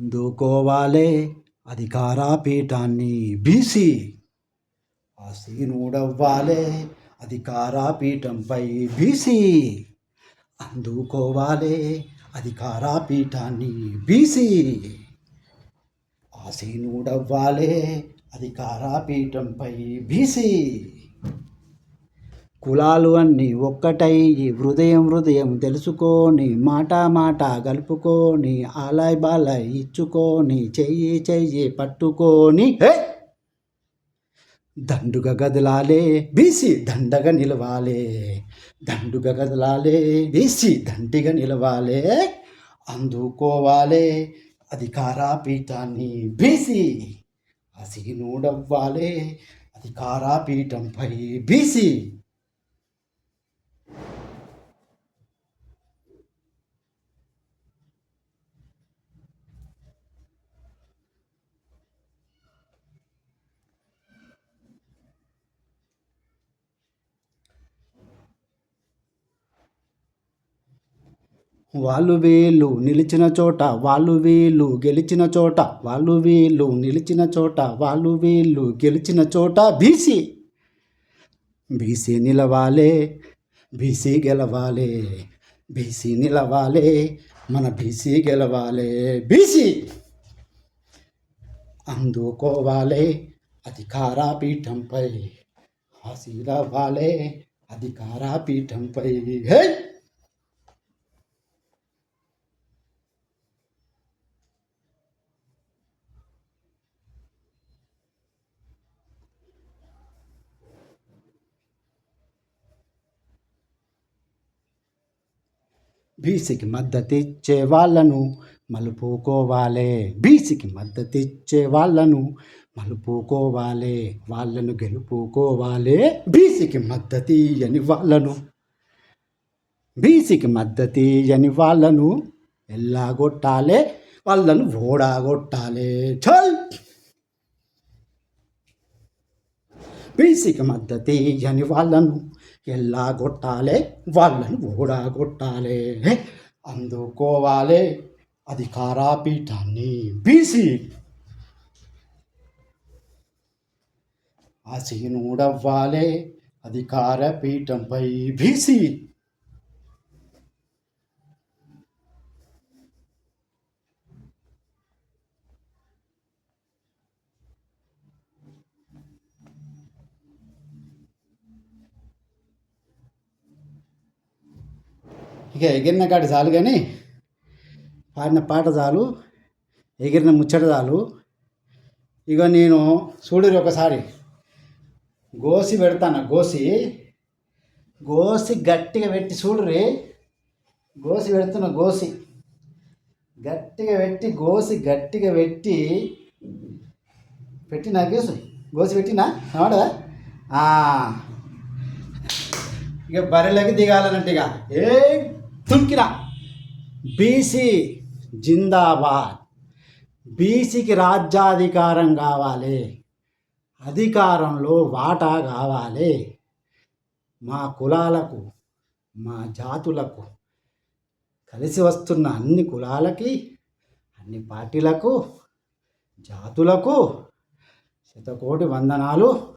అందుకోవాలే అధికార పీఠాన్ని బీసీ. ఆసీనుడవ్వాలే అధికార పీఠంపై బీసీ. అందుకోవాలే అధికార పీఠాన్ని బీసీ. ఆసీనుడవ్వాలే అధికార పీఠంపై బీసీ. కులాలు అన్నీ ఒక్కటై హృదయం హృదయం తెలుసుకొని మాట మాట కలుపుకొని ఆలాయ్ బాలాయ్ ఇచ్చుకొని చెయ్యి చెయ్యి పట్టుకొని దండుగ గదలాలే బీసి దండగా నిలవాలే. దండుగ గదలాలే బీసి దండిగా నిలవాలే. అందుకోవాలే అధికార పీఠాన్ని బీసి అసీనుడవ్వాలే అధికార పీఠంపై బీసి వాళ్ళు వీళ్ళు నిలిచిన చోట వాళ్ళు వీళ్ళు గెలిచిన చోట వాళ్ళు వీళ్ళు నిలిచిన చోట వాళ్ళు వీళ్ళు గెలిచిన చోట బీసీ. బీసీ నిలవాలే బీసీ గెలవాలే బీసీ నిలవాలే మన బీసీ గెలవాలే బీసీ. అందుకోవాలే అధికార పీఠంపై హాసీలవ్వాలే అధికార పీఠంపై హే! బీసీకి మద్దతిచ్చే వాళ్ళను మలుపుకోవాలే. బీసీకి మద్దతిచ్చే వాళ్ళను మలుపుకోవాలే. వాళ్ళను గెలుపుకోవాలే. బీసీకి మద్దతి అని వాళ్ళను. బీసీకి మద్దతి అని వాళ్ళను ఎల్లాగొట్టాలే. వాళ్ళను ఓడాగొట్టాలే. చల్! బీసీకి మద్దతి అని వాళ్ళను ఎల్లాగొట్టాలే వాళ్ళను ఓడాగొట్టాలే అందుకోవాలే అధికార పీఠాన్ని బీసీ ఆసీనుడవ్వాలే అధికార పీఠంపై బీసీ ఇక ఎగిరిన కాడి చాలు కానీ పాడిన పాట చాలు ఎగిరిన ముచ్చట చాలు. ఇక నేను చూడరు ఒకసారి. గోసి పెడతాను? గోసి? గోసి గట్టిగా పెట్టి చూడరి గోసి పెడుతున్న గోసి. గట్టిగా పెట్టి గోసి గట్టిగా పెట్టి. పెట్టినా గోసి? గోసి పెట్టినా? అవునా ఇక బర్రెలకి దిగాలనంటే ఇక. ఏ తుంకిరా బీసీ జిందాబాద్. బీసీకి రాజ్యాధికారం కావాలి. అధికారంలో వాటా కావాలి. మా కులాలకు మా జాతులకు కలిసి వస్తున్న అన్ని కులాలకి అన్ని పార్టీలకు జాతులకు శతకోటి వందనాలు.